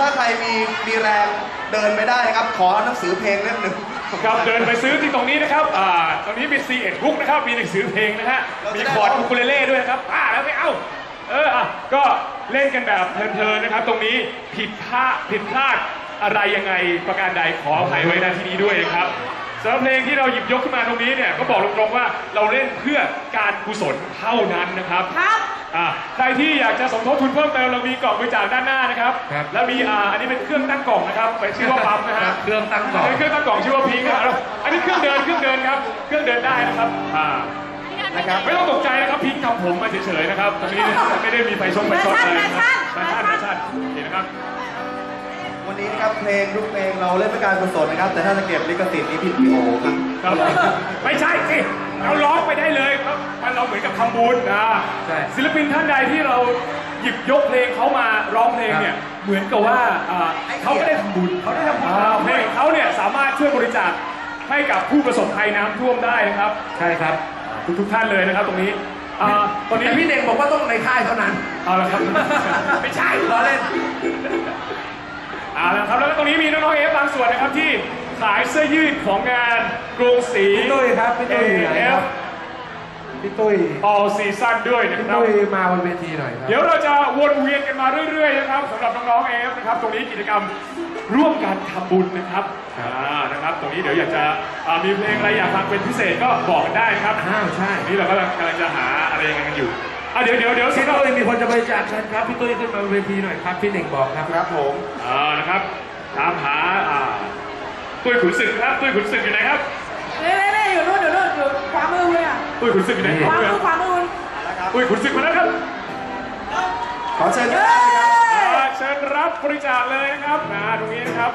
ถ้าใครมีมีแรงเดินไปได้ครับ ขอหนังสือเพลงเล่มหนึ่ง ครับเดินไปซื้อที่ตรงนี้นะครับอ่าตรงนี้มี C ีเอ็ดบุ๊กนะครับ มีหนังสือเพลงนะฮะ เราจะมีได้ คอร์ดอูคูเลเล่ด้วยนะครับอ่าแล้วไม่เอาเอออะก็เล่นกันแบบเพลินๆนะครับ ตรงนี้ผิดพลาดผิดพลาดอะไรยังไงประการใดขออภัยไว้ณที่นี้ด้วยนะครับสำหรับเพลงที่เราหยิบยกขึ้นมาตรงนี้เนี่ยก็บอกตรงๆว่าเราเล่นเพื่อการกุศลเท่านั้นนะครับ ครับ อ่าใครที่อยากจะสมทบทุนเพิ่มเติมเรามีกล่องบริจาคด้านหน้านะครับ ครับ แล้วมีอ่าอันนี้เป็นเครื่องตั้งกล่องนะครับไปชื่อว่าปั๊มนะฮะเครื่องตั้งกล่องเครื่องตั้งกล่องชื่อว่าพิงค์นะครับอันนี้เครื่องเดินเครื่องเดินครับ เครื่องเดินได้นะครับอ่านะครับ ไม่ต้องตกใจนะครับพิงค์ทำผมมาเฉยๆนะครับตรงนี้ไม่ได้มีไฟชงไฟช็อตอะไรนะครับแฟชั่นแฟชั่นเห็นนะครับ วันนี้นะครับเพลงทุกเพลงเราเล่นเพื่อการกุศลนะครับ แต่ถ้าจะเก็บลิขสิทธิ์นี้ผิดพี่โอครับครับไม่ใช่สิเราร้องไปได้เลยครับมันเราเหมือนกับทำบุญนะใช่ศิลปินท่านใดที่เราหยิบยกเพลงเขามาร้องเพลงเนี่ยเหมือนกับว่าอ่าเขาไม่ได้ทำบุญเขาได้ทำบุญเพลงของเขาเนี่ยสามารถช่วยบริจาคให้กับผู้ประสบภัยน้ำท่วมได้นะครับ ใช่ครับทุกทุกๆท่านเลยนะครับตรงนี้อ่าตอนนี้แต่พี่เน่งบอกว่าต้องในค่ายเท่านั้นเอาละครับไม่ใช่ล้อเล่น เอาละครับแล้วก็ตรงนี้มีน้องๆเอฟบางส่วนนะครับที่ขายเสื้อยืดของงานกรุงศรี พี่ตุ้ยครับพี่ตุ้ยอยู่ไหนครับ พี่ตุ้ยออซีซั่นด้วยนะพี่ครับ ตุ้ยมาบนเวทีหน่อยครับ เดี๋ยวเราจะวนเวียนกันมาเรื่อยๆนะครับสำหรับน้องๆเอฟนะครับตรงนี้กิจกรรมร่วมกันทำบุญนะครับอ่านะครับ ตรงนี้เดี๋ยวอยากจะอ่ามีเพลงอะไรอยากฟังเป็นพิเศษก็บอกกันได้นะครับอ้าวใช่ นี่เรากำลังกำลังจะหาอะไรยังไงกันอยู่ อะเดี๋ยวเดี๋ยวเดี๋ยวพี่สำหรับตุ้ยมีคนจะบริจาคเงินครับพี่ตุ้ยขึ้นมาบนเวทีหน่อยครับพี่เน่งบอกครับครับผมอ่านะครับตามหาอ่าตุ้ยขุนศึกครับตุ้ยขุนศึกอยู่ไหนครับเน่เน่อยู่นู่นอยู่นู่นอยู่ขวามือเลยอะตุ้ยขุนศึกอยู่ไหนนี่ขวาตุ้ยมือขวามือตุ้ยขุนศึกมาแล้วครับขอเชิญเฮ้ด้วยนะครับยอ่าเชิญรับบริจาคเลยนะครับนะตรงนี้นะครับ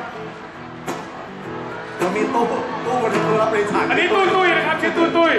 เรามีตู้ตู้บริตู้รับบริจาคอันนี้ตุ้ยตุ้ยนะครับชื่อตุ้ยตุ้ย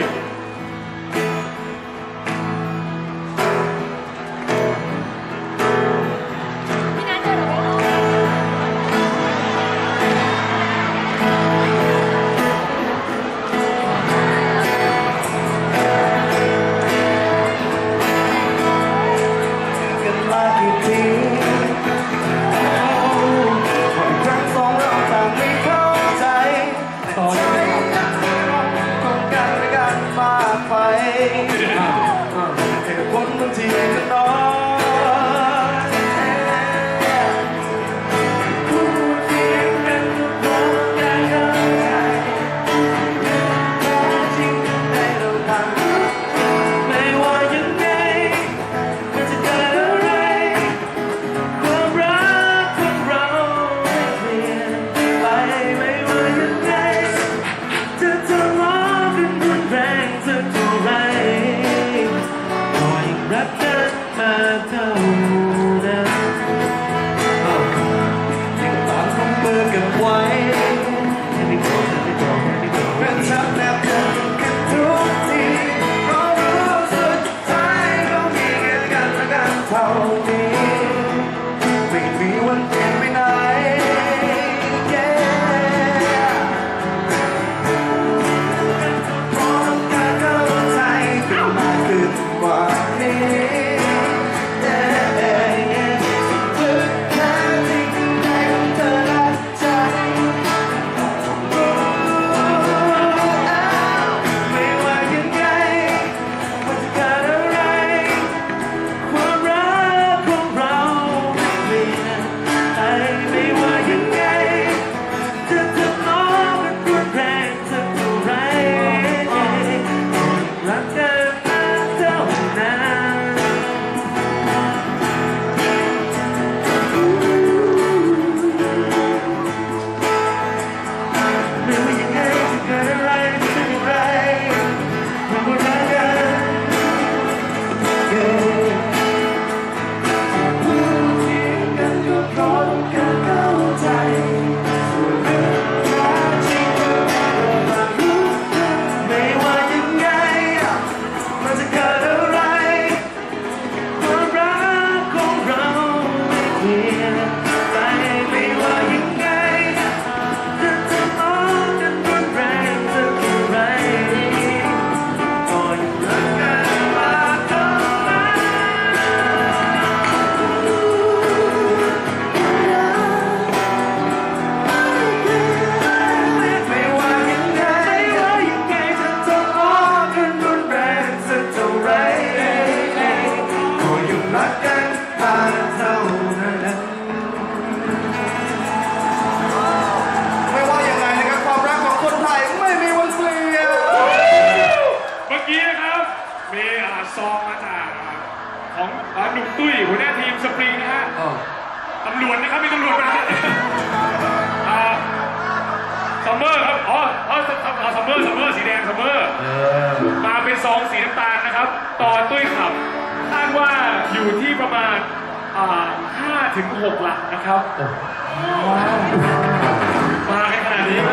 มากันขนาดนี้ก็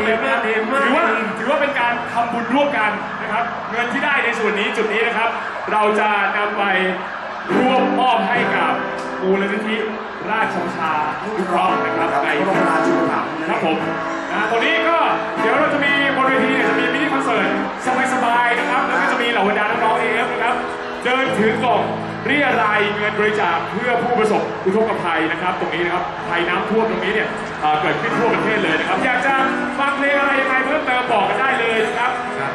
ดีมากดีมากถือว่าถือว่าเป็นการทำบุญร่วมกันนะครับ เงินที่ได้ในส่วนนี้จุดนี้นะครับ เราจะนำไปร่วมมอบให้กับมูลนิธิราชชานุเคราะห์นะครับในพระบรมราชูปถัมภ์นะคครัรับบผมนะตอนนี้ก็เดี๋ยวเราจะมีบนเวทีเนี่ยจะมีมินิคอนเสิร์ตสบายๆนะครับแล้วก็จะมีเหล่าบรรดาน้องๆเอฟนะครับเดินถือกล่อง เรียรายเงินบริจาคเพื่อผู้ประสบอุทกภัยนะครับ ตรงนี้นะครับภัยน้ำท่วมตรงนี้เนี่ยเอ่อเกิดขึ้นทั่วประเทศเลยนะครับ อยากจะฟังเพลงอะไรยังไงเพิ่มเติมบอกกันได้เลยนะครับ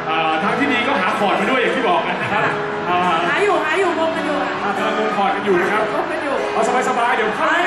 เอ่อทางที่ดีก็หาคอร์ดมาด้วยอย่างที่บอกนะครับเอ่อหาอยู่หาอยู่งงกันอยู่อะกำลังงงคอร์ดกันอยู่นะครับงงกันอยู่เอาสบายๆเดี๋ยวเข้า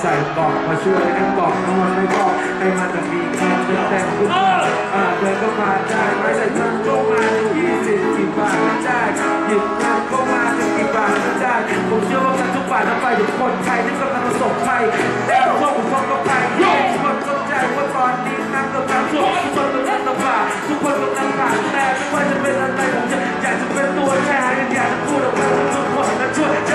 ใส่กองมาช่วยกันบอกน้ำมันไม่บอกให้มันจะมีเงินเป็นแต่งขึ้นมาอ่าเดินเข้ามาได้ไหมใส่เงินเข้ามายี่สิบกี่บาทก็ได้หยิบเงินเข้ามาจะกี่บาทก็ได้ผมเชื่อว่ากันทุกบาททั้งไปทุกคนไทยที่กำลังประสบภัยแต่พวกผมก็ไปทุกคนเข้าใจว่าตอนนี้น้ำกำลังท่วมทุกคนกำลังลำบากทุกคนกำลังผ่านแต่ไม่ว่าจะเป็นอะไรผมจะอยากจะเป็นตัวแทนอยากจะพูดออกมาทุกคนและช่วยจ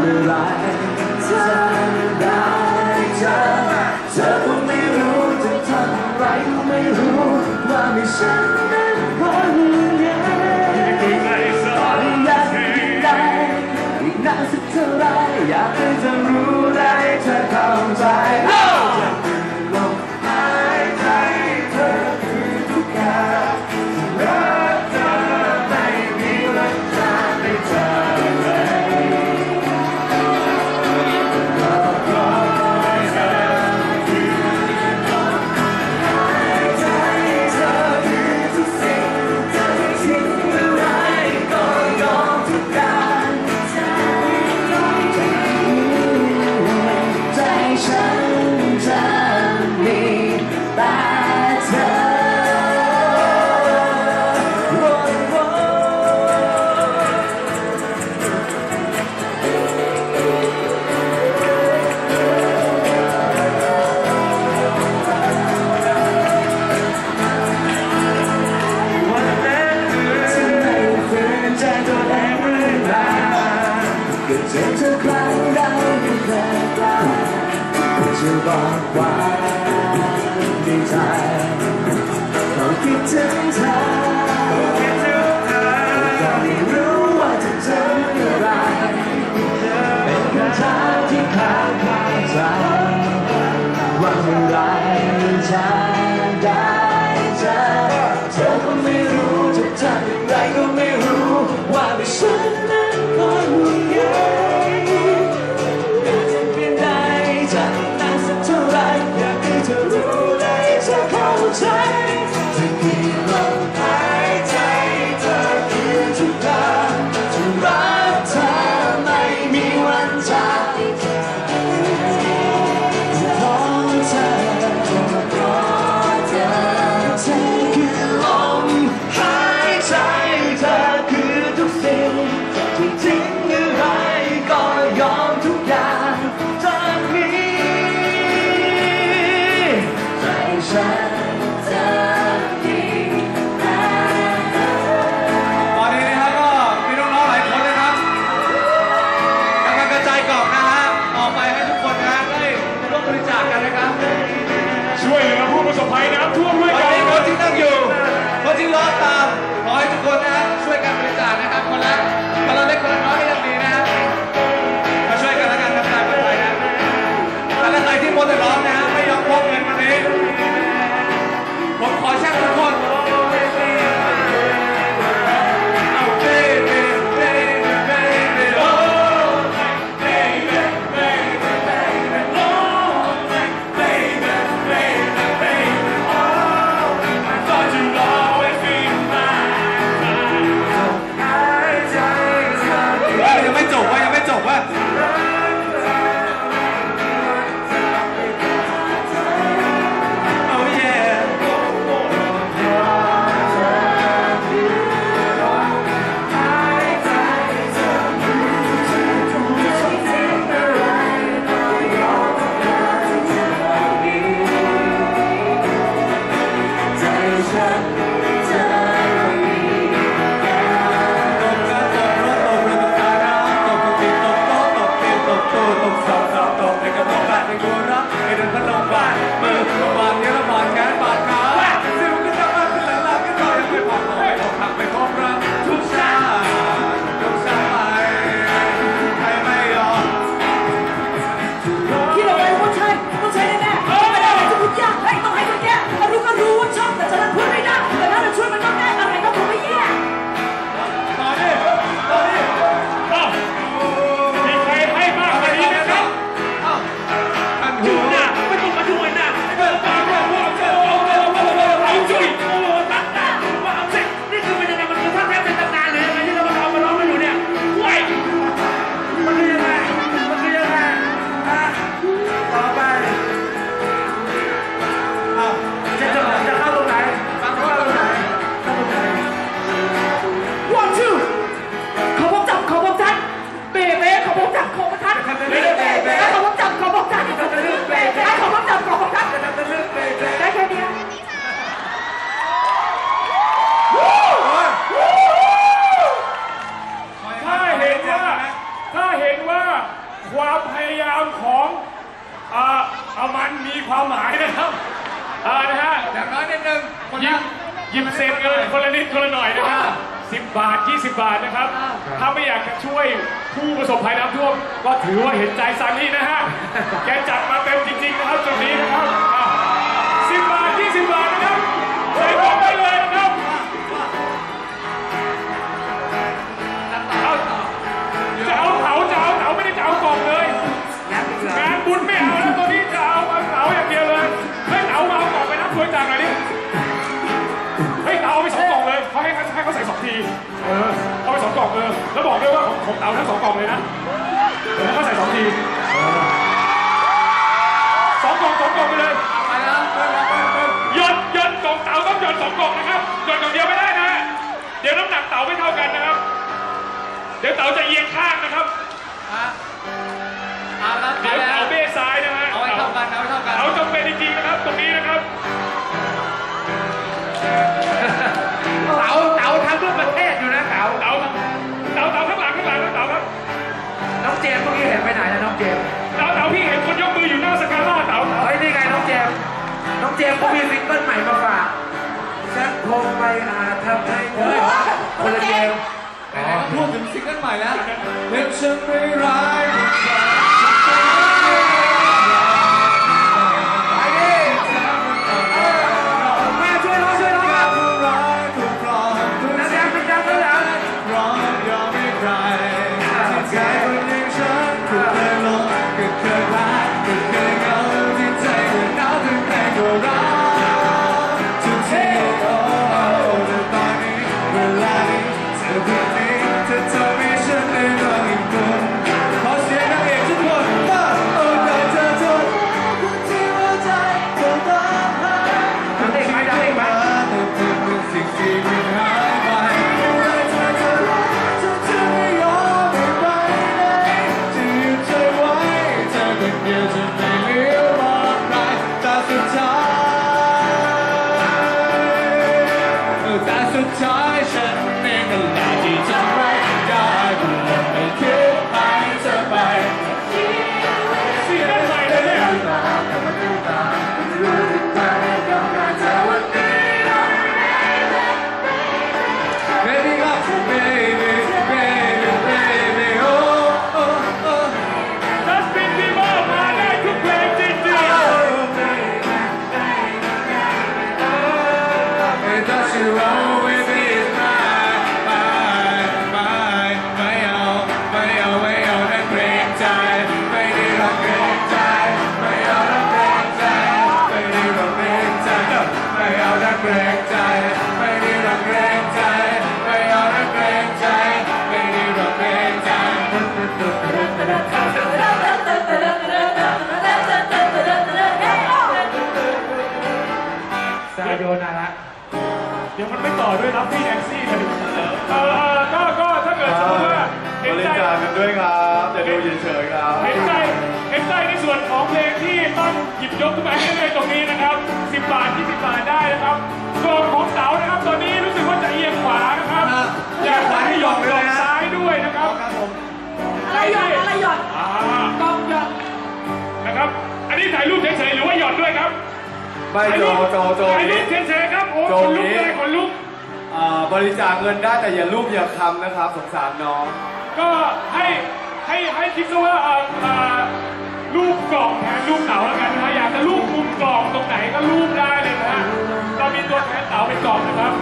เะอได้เจอเธองไม่รู้จะทำไรไม่รู้ว่ามีฉันนั้นพอหรืยังตออยากกิได้นานสักเท่าไรอยากให้เธอรู้ได้เธอเข้าใจ ถือว่าเห็นใจซันนี่นะฮะ แกจัดมาเต็มจริงๆนะครับจุดนี้นะครับอะ10บาท20บาทนะครับใส่ของไปเลยนะครับเอาจะเอาเต๋าจะเอาเต๋าไม่ได้จะเอากล่องเลย งานบุญไม่เอาแล้วตัวนี้จะเอาเอาเต๋าอย่างเดียวเลยเฮ้ยเต๋ามาเอากล่องไปนับถ้วยจานหน่อยดิเฮ้ยเอาไปสองกล่องเลยเขาให้เขาให้เขาใส่สองที เออเอาไปสองกล่องเออแล้วบอกด้วยว่าของของเต๋าทั้งสองกล่องเลยนะ เดี๋ยวให้เขาใส่สองทีเออสองกล่องสองกล่องไปเลยไปแล้วไปแล้วไปแล้วหยดหยดกล่องเต๋าต้องหยดสองกล่องนะครับหยดกล่องเดียวไม่ได้นะ เดี๋ยวน้ำหนักเต๋าไม่เท่ากันนะครับ เดี๋ยวเต๋าจะเอียงข้างนะครับอะเอาละไปเดี๋ยวแล้เต๋าว เจมส์เมื่อกี้เห็นไปไหนแล้วน้องเจมส์เต๋าเต๋าพี่เห็นคนยกมืออยู่หน้าสกาล่าเต๋าเต๋าเฮ้ยนี่ไงน้องเจมส์น้องเจมส์เขามีซิงเกิลใหม่มาฝากฉันคงไม่อาจทำให้เธอคนละเจมส์ไหนๆก็พูดถึงซิงเกิลใหม่แล้วเล็บฉันไม่ร้าย ต่อด้วยรับพี่แอนซี่เลยเออก็ก็ถ้าเกิดสมมติว่าบเห็นริใจจาคกันด้วยครับอย่าดูเฉยๆครับเห็นใจเห็นใจในส่วนของเพลงที่ต้องหยิบยกขึ้นมาให้เลยตรงนี้นะครับ10บาท20บาทได้นะครับส่วนของเต๋านะครับตอนนี้รู้สึกว่าจะเอียงขวานะครับอะอยากให้หยอดหยอดซ้ายด้วยนะครับครับผมอะไรหยอดอะไรหยอดอ่ากองหยอดนะครับ อันนี้ถ่ายรูปเฉยๆหรือว่าหยอดด้วยครับ ไม่ถ่ายโจรูปโจโจถ่ายรูนี้ ปเฉยๆครับโอ้โจคนลุกนี้ เลยคน ลุกอ่าบริจาคเงินได้แต่อย่าลูกอย่าคำนะครับ สงสารน้อง ก็ให้ให้ให้คิดซะว่าเอ่อเอ่อรูปกล่องแทนรูปเต๋าแล้วกันนะฮะอยากจะรูปมุมกล่องตรงไหนก็รูปได้เลยนะฮะเรามีตัวแทนเต๋าเป็นกล่องนะครับ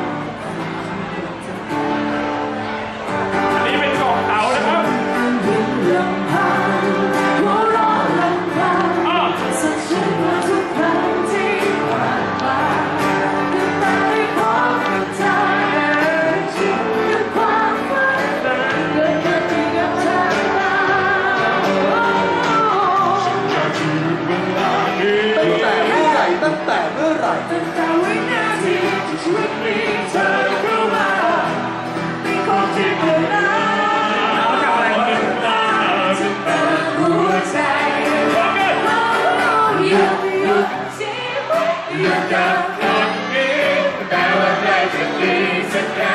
perfect